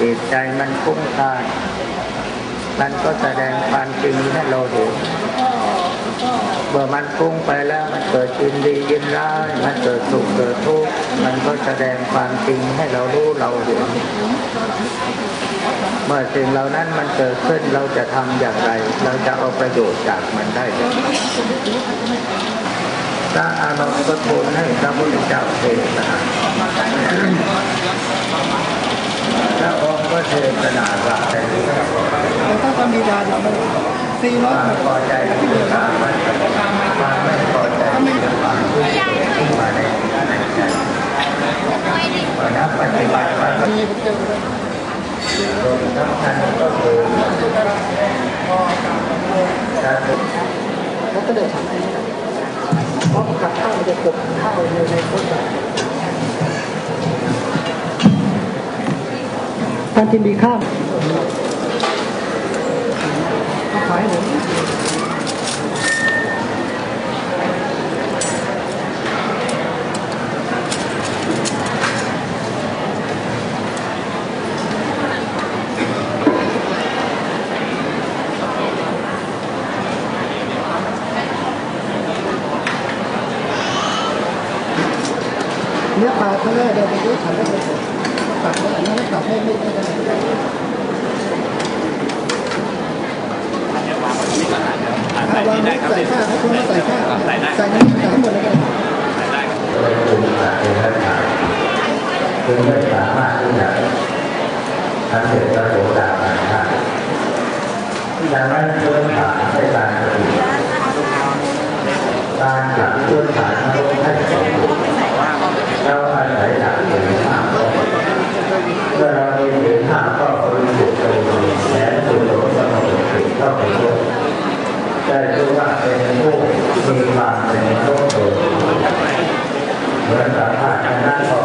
จิตใจมันฟุ้งซ่านมันก็แสดงความจริงให้เราเห็นเมื่อมันฟุ้งไปแล้วมันเกิดยินดียินร้ายมันเกิดสุขเกิดทุกข์มันก็แสดงความจริงให้เรารู้เราเห็นเมื่อสิ่งเหล่านั้นมันเกิดขึ้นเราจะทำอย่างไร เราจะเอาประโยชน์จากมันได้อย่างไรพระอานนท์ก็ทูลให้พระพุทธเจ้าเทศนาพระองค์ก็เทศนาว่าแต่ แต่ ถ้าทำดีดาเนี่ยมันสี่ร้อควายมพอใจที่จะทำมันความไม่พอใจที่จะทำที่เกิดขึ้นมาในในใจเพราะปฏิบัติมันมีเจอเลยโดยสำคัญก็คือการแล้วก็เดินทางไปนี่แหละเพราะกับข้าวมันจะกบข้าวในในต้นแบบการกินดีข้าว ขายหนึ่งเนื้อปลาทั้งแรกเราไปซื้อฉันได้เลยตัดแล้วอันนั้นตัดให้ไม่ได้ถ้าวางใส่ข้าวให้คุณใส่ข้าวใส่ได้ใส่น้ำใส่หมดเลยกันคุณอาจจะไม่ทำคือไม่สามารถที่จะทำเสร็จประโยชน์จากมันได้ดังนั้นพื้นฐานในการปฏิบัติการหลักพื้นฐานเราให้สมบูรณ์เราอาศัยหลักถึงห้าข้อเมื่อเรามีถึงห้าข้อบริสุทธิ์ไปเลยแล้วคุณโยมก็ต้องถึงเข้าไปด้ว ได้ชื่อว่าเป็นผู้มีความเป็นโลกโดยเหมือนกับพระชนะก็ก็ละ